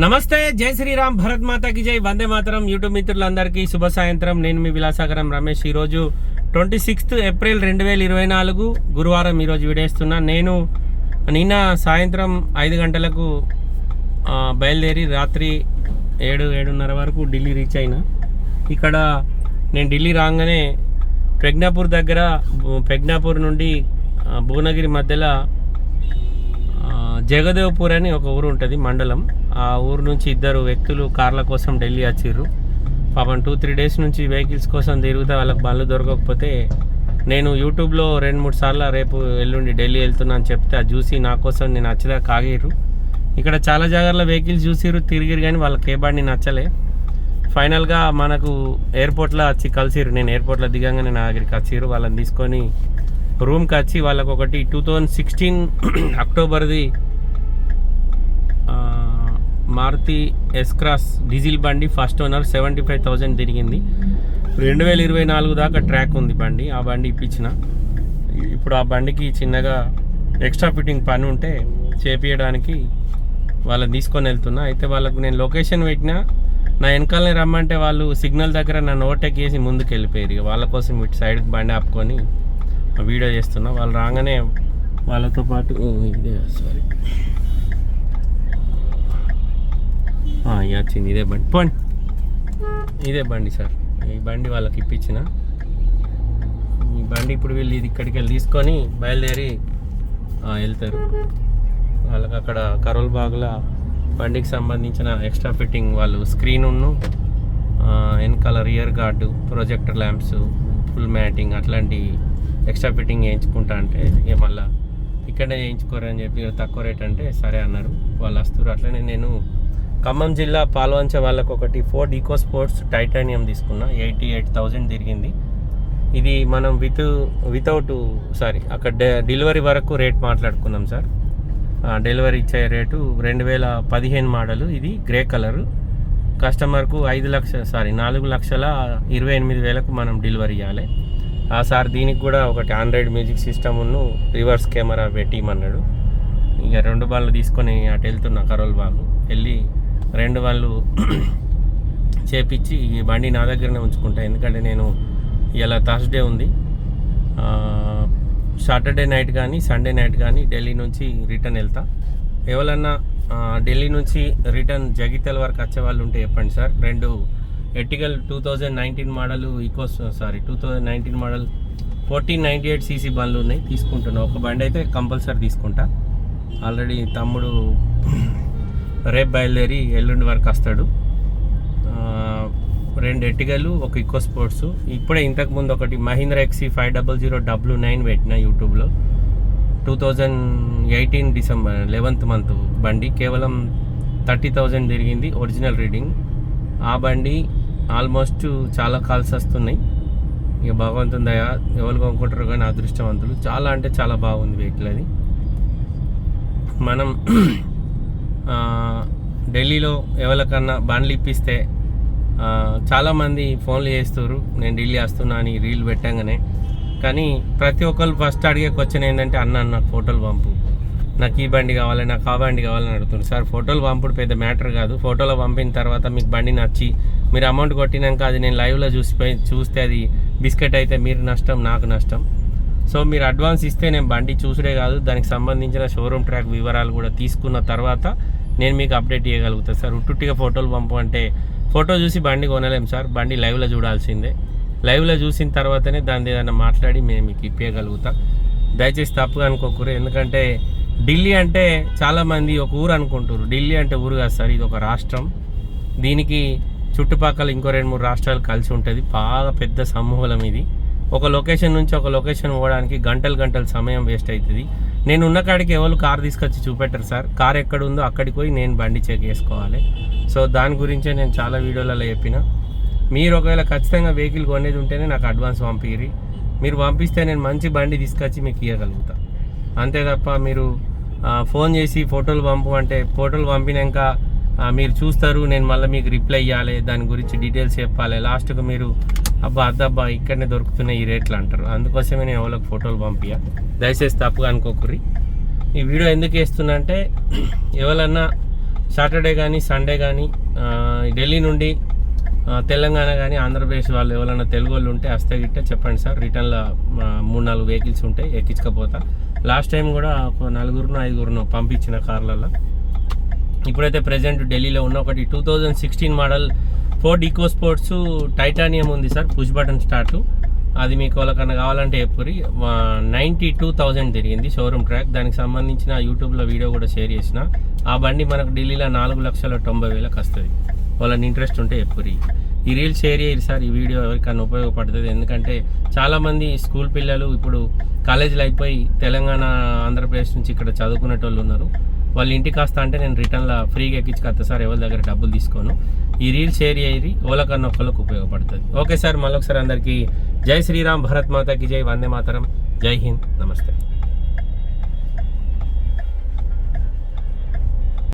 నమస్తే జై శ్రీరామ్ భరత్ మాతాకి జై. వందే మాతరం యూట్యూబ్ మిత్రులందరికీ శుభ సాయంత్రం. నేను మీ విలాసాగరం రమేష్. ఈరోజు ట్వంటీ సిక్స్త్ ఏప్రిల్ రెండు వేల ఇరవై నాలుగు గురువారం ఈరోజు విడేస్తున్నా. నేను నిన్న సాయంత్రం ఐదు గంటలకు బయలుదేరి రాత్రి ఏడు ఏడున్నర వరకు ఢిల్లీ రీచ్ అయినా. ఇక్కడ నేను ఢిల్లీ రాగానే ప్రజ్ఞాపూర్ దగ్గర ప్రజ్ఞాపూర్ నుండి భువనగిరి మధ్యలో జగదేవ్పూర్ అని ఒక ఊరు ఉంటుంది మండలం. ఆ ఊరు నుంచి ఇద్దరు వ్యక్తులు కార్ల కోసం ఢిల్లీ వచ్చిర్రు. పాపం టూ త్రీ డేస్ నుంచి వెహికల్స్ కోసం తిరుగుతా వాళ్ళకి బండ్లు దొరకకపోతే నేను యూట్యూబ్లో రెండు మూడు సార్లు రేపు ఎల్లుండి ఢిల్లీ వెళ్తున్నాను చెప్తే అది చూసి నా కోసం నేను నచ్చదా కాగిర్రు. ఇక్కడ చాలా జాగాల్లో వెహికల్స్ చూసిర్రు తిరిగిరు కానీ వాళ్ళకి ఏ బండి నచ్చలే. ఫైనల్గా మనకు ఎయిర్పోర్ట్లో వచ్చి కలిసిర్రు. నేను ఎయిర్పోర్ట్లో దిగంగానే నా దగ్గరికి వచ్చిర్రు. వాళ్ళని తీసుకొని రూమ్కి వచ్చి వాళ్ళకొకటి టూ థౌజండ్ సిక్స్టీన్ అక్టోబర్ది మారుతి ఎస్క్రాస్ డీజిల్ బండి first owner seventy five thousand తిరిగింది. రెండు వేల ఇరవై నాలుగు దాకా ట్రాక్ ఉంది బండి ఆ బండి ఇప్పించిన. ఇప్పుడు ఆ బండికి చిన్నగా ఎక్స్ట్రా ఫిట్టింగ్ పని ఉంటే చేపియడానికి వాళ్ళని తీసుకొని వెళ్తున్నా. అయితే వాళ్ళకు నేను లొకేషన్ పెట్టినా నా వెనకాలనే రమ్మంటే వాళ్ళు సిగ్నల్ దగ్గర నన్ను ఓవర్టేక్ చేసి ముందుకు వెళ్ళిపోయారు వాళ్ళ కోసం ఇటు సైడ్కి బండి ఆపుకొని వీడియో చేస్తున్నా. వాళ్ళు రాగానే వాళ్ళతో పాటు ఇదే సారీ ఇది వచ్చింది. ఇదే బండి. పోండి. ఇదే బండి సార్. ఈ బండి వాళ్ళకి ఇప్పించిన. ఈ బండి ఇప్పుడు వీళ్ళు ఇది ఇక్కడికి వెళ్ళి తీసుకొని బయలుదేరి వెళ్తారు. వాళ్ళకి అక్కడ కరోల్ బాగుల బండికి సంబంధించిన ఎక్స్ట్రా ఫిట్టింగ్ వాళ్ళు స్క్రీన్ ఉన్ను వెనకాల rear guard projector lamps full matting అట్లాంటి ఎక్స్ట్రా ఫిట్టింగ్ చేయించుకుంటా అంటే ఇక మళ్ళీ ఇక్కడే చేయించుకోరని చెప్పి తక్కువ రేట్ అంటే సరే అన్నారు. వాళ్ళు వస్తారు అట్లనే నేను ఖమ్మం జిల్లా పాల్వంచ వాళ్ళకు ఒకటి ఫోర్డ్ ఈకో స్పోర్ట్స్ టైటానియం తీసుకున్నా. ఎయిటీ ఎయిట్ థౌజండ్ తిరిగింది. ఇది మనం విత్ వితౌట్ సారీ అక్కడ డె- డెలివరీ వరకు రేట్ మాట్లాడుకున్నాం సార్. డెలివరీ ఇచ్చే రేటు రెండు వేల పదిహేను మోడలు. ఇది గ్రే కలరు. కస్టమర్కు ఐదు లక్ష సారీ నాలుగు లక్షల ఇరవై ఎనిమిది వేలకు మనం డెలివరీ ఇవ్వాలి ఆ సార్ దీనికి కూడా ఒకటి ఆండ్రాయిడ్ మ్యూజిక్ సిస్టమ్ను రివర్స్ కెమెరా పెట్టిమన్నాడు. ఇక రెండు బాళ్ళు తీసుకొని అటు వెళ్తున్నా కరోల్ బాగు వెళ్ళి రెండు వాళ్ళు చేపించి ఈ బండి నా దగ్గరనే ఉంచుకుంటా. ఎందుకంటే నేను ఇలా థర్స్డే ఉంది. సాటర్డే నైట్ కానీ సండే నైట్ కానీ ఢిల్లీ నుంచి రిటర్న్ వెళ్తా. ఎవరన్నా ఢిల్లీ నుంచి రిటర్న్ జగిత్యాల వరకు వచ్చే వాళ్ళు ఉంటే చెప్పండి సార్. రెండు ఎర్టికల్ two thousand nineteen model Eco sorry two thousand nineteen model fourteen ninety eight CC బండ్లు ఉన్నాయి. తీసుకుంటున్నా. ఒక బండి అయితే కంపల్సరీ తీసుకుంటా. ఆల్రెడీ తమ్ముడు రేపు బయలుదేరి ఎల్లుండి వరకు వస్తాడు. రెండు ఎట్టిగలు ఒక ఇకో స్పోర్ట్స్ ఇప్పుడే ఇంతకు ముందు ఒకటి Mahindra ఎక్సీ five double zero W nine పెట్టిన యూట్యూబ్లో. Two thousand eighteen December eleventh month బండి. కేవలం థర్టీ థౌజండ్ తిరిగింది ఒరిజినల్ రీడింగ్. ఆ బండి ఆల్మోస్ట్ చాలా కాల్స్ వస్తున్నాయి. ఇక భగవంతుని దయ ఎవరు కొనుక్కుంటారు కానీ అదృష్టవంతులు. చాలా అంటే చాలా బాగుంది వెహికల్ అది. మనం ఢిల్లీలో ఎవరికన్నా బండ్లు ఇప్పిస్తే చాలామంది ఫోన్లు చేస్తారు నేను ఢిల్లీ వస్తున్నా అని రీల్ పెట్టంగానే. కానీ ప్రతి ఒక్కరు ఫస్ట్ అడిగే క్వశ్చన్ ఏంటంటే అన్న నాకు ఫోటోలు పంపు. నాకు ఈ బండి కావాలి నాకు ఆ బండి కావాలని అడుగుతుంది సార్ ఫోటోలు పంపుడు పెద్ద మ్యాటర్ కాదు. ఫోటోలో పంపిన తర్వాత మీకు బండి నచ్చి మీరు అమౌంట్ కొట్టినాక అది నేను లైవ్లో చూసిపోయి చూస్తే అది బిస్కెట్ అయితే మీరు నష్టం నాకు నష్టం. సో మీరు అడ్వాన్స్ ఇస్తే నేను బండి చూసుడే కాదు దానికి సంబంధించిన షోరూమ్ ట్రాక్ వివరాలు కూడా తీసుకున్న తర్వాత నేను మీకు అప్డేట్ చేయగలుగుతాను సార్ ఉట్టుట్టిగా ఫోటోలు పంపు అంటే ఫోటో చూసి బండి కొనలేము సార్ బండి లైవ్లో చూడాల్సిందే. లైవ్లో చూసిన తర్వాతనే దాని ఏదైనా మాట్లాడి మేము మీకు ఇప్పగలుగుతాం దయచేసి తప్పుగా అనుకోకూరు ఎందుకంటే ఢిల్లీ అంటే చాలామంది ఒక ఊరు అనుకుంటారు ఢిల్లీ అంటే ఊరు కాదు సార్ ఇది ఒక రాష్ట్రం. దీనికి చుట్టుపక్కల ఇంకో రెండు మూడు రాష్ట్రాలు కలిసి ఉంటుంది. బాగా పెద్ద సమూహం ఇది. ఒక లొకేషన్ నుంచి ఒక లొకేషన్ పోవడానికి గంటలు గంటలు సమయం వేస్ట్ అవుతుంది. నేను ఉన్న కాడికి ఎవరు కార్ తీసుకొచ్చి చూపెట్టరు సార్. కార్ ఎక్కడ ఉందో అక్కడికి పోయి నేను బండి చెక్ చేసుకోవాలి. సో దాని గురించే నేను చాలా వీడియోలలో చెప్పిన. మీరు ఒకవేళ ఖచ్చితంగా వెహికల్ కొనేది ఉంటేనే నాకు అడ్వాన్స్ పంపిరి మీరు పంపిస్తే నేను మంచి బండి తీసుకొచ్చి మీకు ఇవ్వగలుగుతా అంతే తప్ప మీరు ఫోన్ చేసి ఫోటోలు పంపు అంటే ఫోటోలు పంపినాక మీరు చూస్తారు నేను మళ్ళీ మీకు రిప్లై ఇవ్వాలి దాని గురించి డీటెయిల్స్ చెప్పాలి. లాస్ట్కు మీరు అబ్బా అద్దబ్బా ఇక్కడనే దొరుకుతున్నాయి ఈ రేట్లు అంటారు. అందుకోసమే నేను ఎవరికి ఫోటోలు పంపియా దయచేసి తప్పుగా అనుకోకుర్రి. ఈ వీడియో ఎందుకు వేస్తున్నా అంటే ఎవరన్నా సాటర్డే కానీ సండే కానీ ఢిల్లీ నుండి తెలంగాణ కానీ ఆంధ్రప్రదేశ్ వాళ్ళు ఎవరైనా తెలుగు వాళ్ళు ఉంటే వస్తే గిట్టే చెప్పండి సార్. రిటర్న్లో మూడు నాలుగు వెహికల్స్ ఉంటాయి ఎక్కించకపోతా. లాస్ట్ టైం కూడా ఒక నలుగురును ఐదుగురును పంపించిన కార్లలో ఇప్పుడైతే ప్రజెంట్ ఢిల్లీలో ఉన్న ఒకటి two thousand sixteen model Ford Eco sports titanium ఉంది సార్ పుష్ బటన్ స్టార్ట్. అది మీకు వాళ్ళకన్నా కావాలంటే ఎప్పురి నైంటీ టూ థౌజండ్ తిరిగింది షోరూమ్ ట్రాక్. దానికి సంబంధించిన యూట్యూబ్లో వీడియో కూడా షేర్ చేసిన. ఆ బండి మనకు ఢిల్లీలో నాలుగు లక్షల తొంభై వేలకు వస్తుంది. వాళ్ళని ఇంట్రెస్ట్ ఉంటే ఎప్పురి ఈ రీల్ షేర్ చేయరు సార్ ఈ వీడియో ఎవరికైనా ఉపయోగపడుతుంది. ఎందుకంటే చాలామంది స్కూల్ పిల్లలు ఇప్పుడు కాలేజీలు అయిపోయి తెలంగాణ ఆంధ్రప్రదేశ్ నుంచి ఇక్కడ చదువుకునేటోళ్ళు ఉన్నారు. వాళ్ళ ఇంటికి కాస్త అంటే నేను రిటర్న్లో ఫ్రీగా ఎక్కించుకొస్తా సార్ ఎవరి దగ్గర డబ్బులు తీసుకోను. ఈ రీల్ షేర్ చేయరి ఓలకన్నా ఒక్కరికి ఉపయోగపడుతుంది. ఓకే సార్ మళ్ళొకసారి అందరికీ జై శ్రీరామ్ భరత్ మాతాకి జై వందే మాతరం జై హింద్ నమస్తే.